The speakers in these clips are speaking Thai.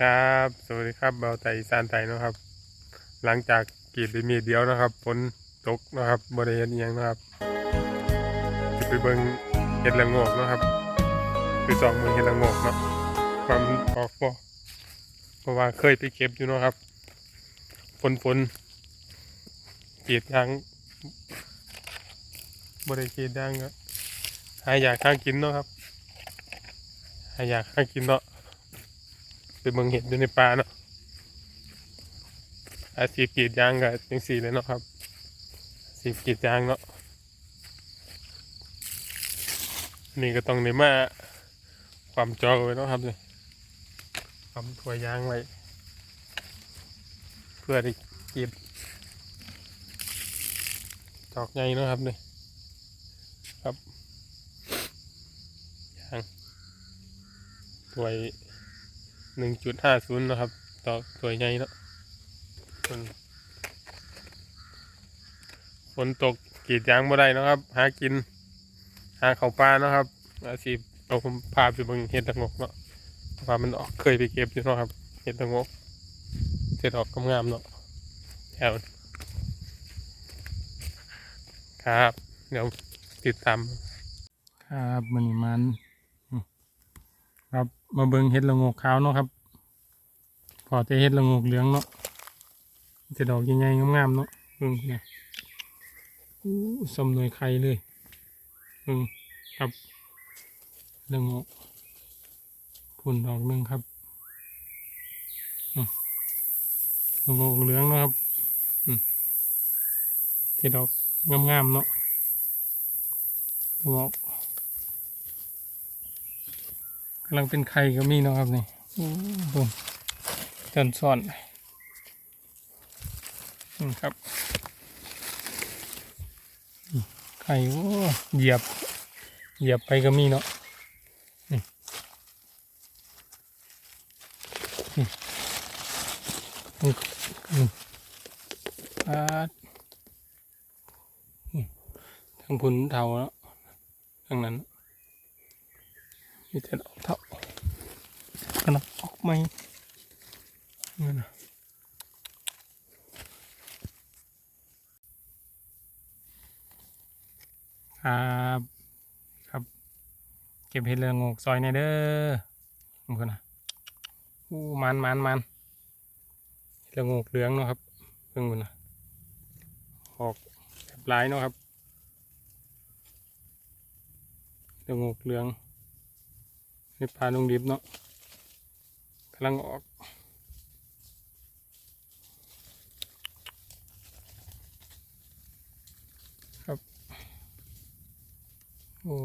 ครับ สวัสดีครับเบาไตอีสานไตนะครับ หลังจากกีดได้มีดเดียวนะครับฝนตกนะครับบริเวณยังนะครับจะไปเบิ่งเห็ดละโงกนะครับคือสองมือเห็ดละโงกเนาะความออกบ่เพราะว่าเคยไปเก็บอยู่นะครับฝนฝนกีดยางบริกรีดยางก็หายอยากข้างกินเนาะครับหายอยากข้างกินเนาะ เบิ่งเห็ดอยู่ในป่าเนาะอาชีพกรีดยางกับจังสี่เลยเนาะครับอาชีพกรีดยางเนาะนี่ก็ต้องในมาความจอไว้เนาะครับเนี่ยความถั่วยางไว้ เพื่อที่กรีดจอกไงเนาะครับเนี่ยครับยางถั่วย หนึ่งจุดห้าศูนย์นะครับ ต่อตัวใหญ่เนาะฝนตกกีดยางบ่ได้นะครับ หากิน หาเขาปลานะครับอาชีพเอาผมพาไปเบิ่งเห็ดตะงกเนาะว่ามันออกเคยไปเก็บอยู่เนาะครับเห็ดตะงกเห็ดออกกำงามเนาะแถวครับ เดี๋ยวติดตามครับมันมันครับ มาเบิงเห็ดละงกขาวเนาะครับพอจะเห็ดละงกเหลืองเนาะจะดอกใหญ่ๆงามๆเนาะเบิ่งเนี่ยอู้สมหน่วยไข่เลยเบิ่งครับละงกพุ่นดอกหนึ่งครับละงกเหลืองเนาะครับอืมที่ดอกงามๆเนาะละงก กำลังเป็นไข่ก็มีเนาะครับนี่โอ้โหจนซ่อนอืมครับอืมไข่โอ้เหยียบ เหยียบไปก็มีเนาะนี่นี่อืมอืมปาดอืมทั้งพุนเทาแล้วทั้งนั้น มีแต่ดอกเท่ากำลังออกไหมนี่นะครับครับ เก็บเห็ดเรืองอกซอยในเด้อมึงคนนะอู้มันมันมันเรืองอกเหลืองเนาะครับเพิ่งคนนะออกแบบลายเนาะครับเรืองอกเหลือง นี่ปลาลงดิบเนาะกำลังออกครับโอ้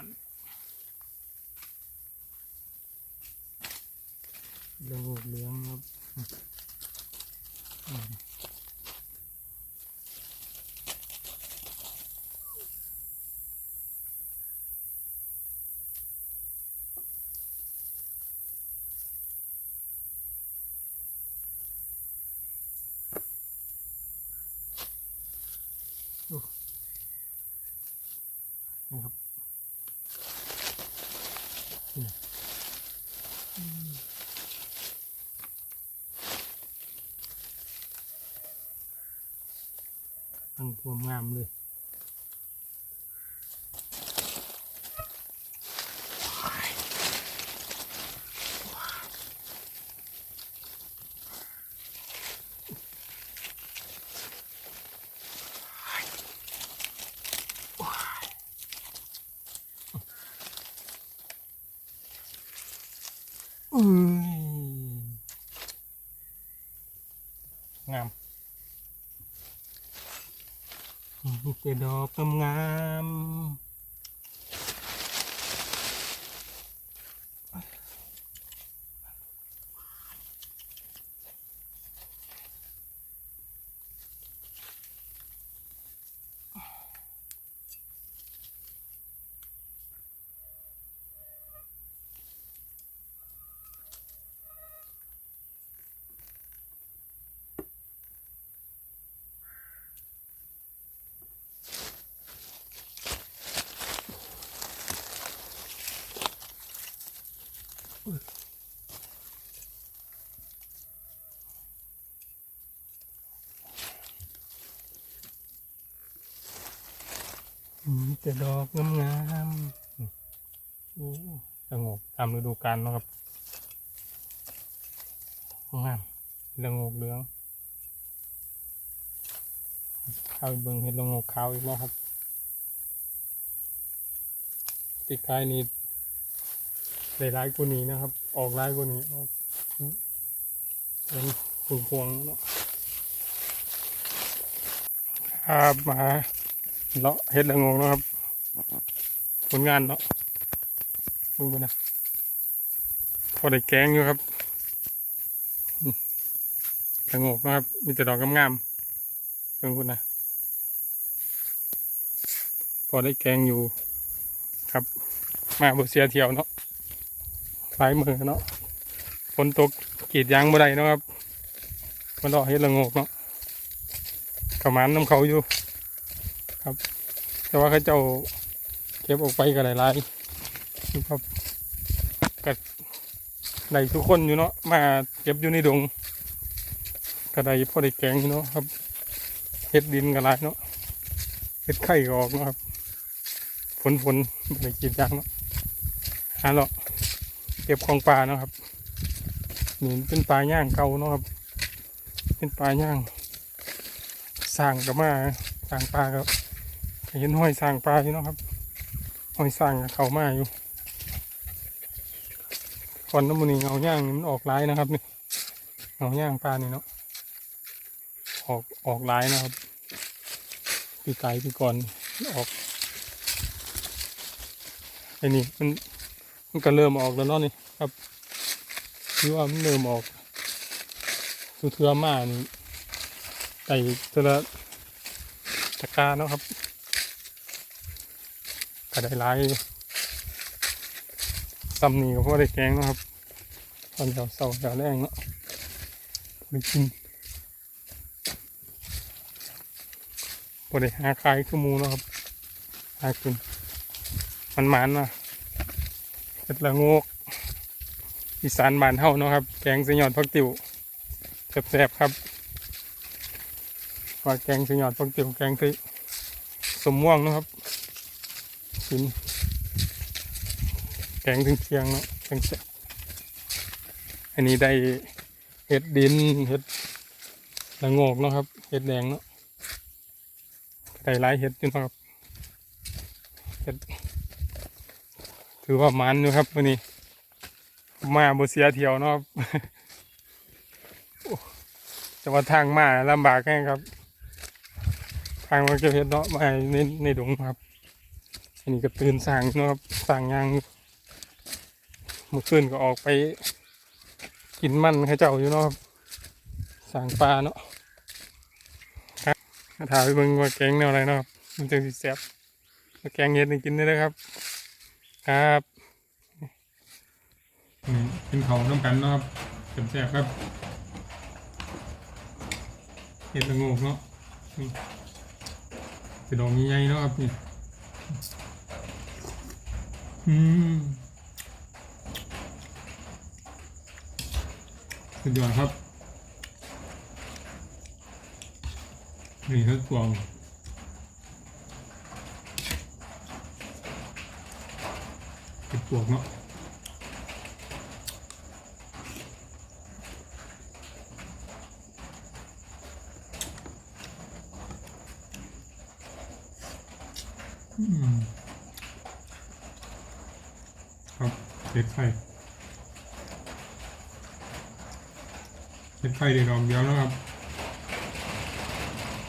Vale. ตั้งพวงงามเลยอืมงามมี แต่ดอกงาม มีแต่ดอกงามๆโอ้สงบตามฤดูกาลนะครับงามละงกเหลืองเข้าวเบิ่งเห็ดละงกขาวอีกแล้วครับติดคายนี่ ได้ร้ายกว่านี้นะครับ ออกร้ายกว่านี้ออกเป็นฝุ่นพวงเนาะครับมาเลาะเห็ดละโงนะครับ ผลงานเนาะมึงไปนะพอได้แกงอยู่ครับอืมละโงนะครับ มีแต่ดอกงามๆเพิ่งคุณนะพอได้แกงอยู่ครับ มาบุเสียเที่ยวเนาะ หลายมือเนาะฝนตกกีดยางบ่ได้เนาะครับมาเลาะเฮ็ดละงกเนาะกระมันน้ำเขาอยู่ ครับ แต่ว่าเขาเจ้าเก็บออกไปก็หลายๆอยู่ครับก็ได้ทุกคนอยู่เนาะมาเก็บอยู่ในดงก็ไดพอได้แกงอยู่เนาะครับเฮ็ดดินก็หลายเนาะเฮ็ดไข่ออกเนาะครับฝนฝนบ่ได้กินยางเนาะหาเลาะเก็บของปลาเนาะครับนี่เป็นปลาย่างเก่าเนาะครับ เป็นปลาย่างสร้างกับมาสร้างปลาครับเห็นห้อยสร้างปลาอยู่เนาะครับหอยสั่งเขามาอยู่ก่อนน้ำมันนี่เงาย่างนี่มันออกร้ายนะครับนี่เงาย่างปลานี่เนาะออกออกร้ายนะครับปีไก่ปีก่อนออกไอ้นี่มัน มันก็เริ่มออกแล้วเนาะนี่ครับคือว่ามันเริ่มออกคือเทือมานี่ไต่เทอละตะกาเนาะครับก็ได้หลายซ้ำนี่ก็เพราะได้แกงเนาะครับตอนเช้าเสาร์เช้าแรงเนาะไปกินพอได้หาขายคือหมูเนาะครับหากินมันมันนะ ห็ดละงกอีสานบานเฮาเนาะครับ แกงสยอดพักติ๋วแซ่บๆครับว่าแกงสยอดพักติ๋วแกงที่สมม่วงเนาะครับกินแกงถึงเชียงเนาะแกงแซ่บอันนี้ได้เห็ดดินเห็ดละงกเนาะครับเห็ดแดงเนาะได้หลายเห็ดอยู่เนครับเห็ด ถือว่ามันอยู่ครับวันนี้ มาบเสียเที่ยวเนาะครับโอ้แต่ว่าทางมาลำบากแค่ครับ ทางมาเก็บเห็ดเนาะมาในในดงครับ อันนี้ก็ตื่นสั่งเนาะครับสั่งยางเมื่อคืนก็ออกไป กินมันเขาเจ้าอยู่เนาะครับสั่งปลาเนาะครับมาถามไปเบิ่งว่าแกงแนวอะไรเนาะมันจะสิแซ่บแกงเห็ดให้กินได้เลยครับ ครับอืมกินเขาวน้ำกันเนาะครับแซ่บครับเห็ดละงกเนาะเป็นดอกใหญ่ๆเนาะครับนี่อืมสุดยอดครับนี่คือกวาง ปวกเนาะอืมครับเห็ดไข่เห็ดไข่เดี๋ยวดอกเดียวแล้วครับ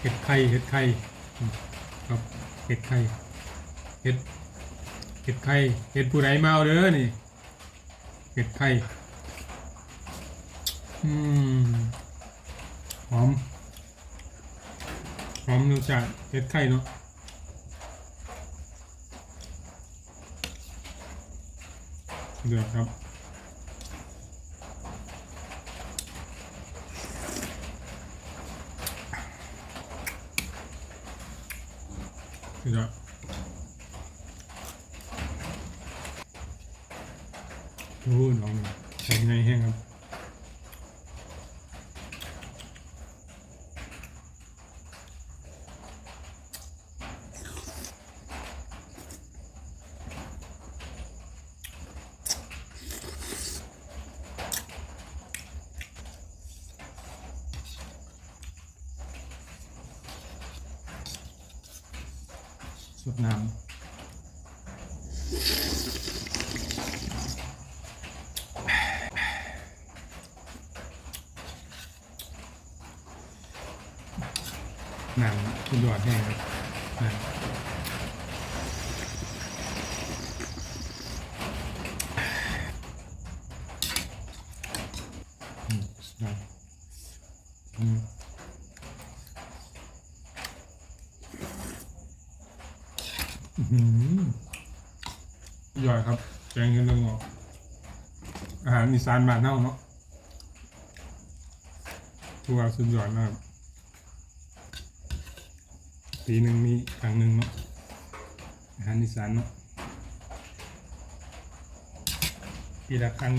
เห็ดไข่เห็ดไข่ครับเห็ดไข่เห็ด เห็ดไข่เห็ดผู้ใดเอาเด้อนี่เห็ดไข่อืมหอมหอมรสชาติเห็ดไข่เนาะเดือดครับเดือด รู้น้องใช้ไงแห้งครับสุดน้ำ น้ำคุณยอดแห้งครับน้ำอืมสดน้ำอืมหย่อยครับแกงเห็ดละโงกอาหารอีสานบ้านเฮาเนาะทัวร์สุดยอดนะครับ ปีหนึ่งมีครั้งหนึ่งเนาะอาหารอีสานเนาะปีละครั้ง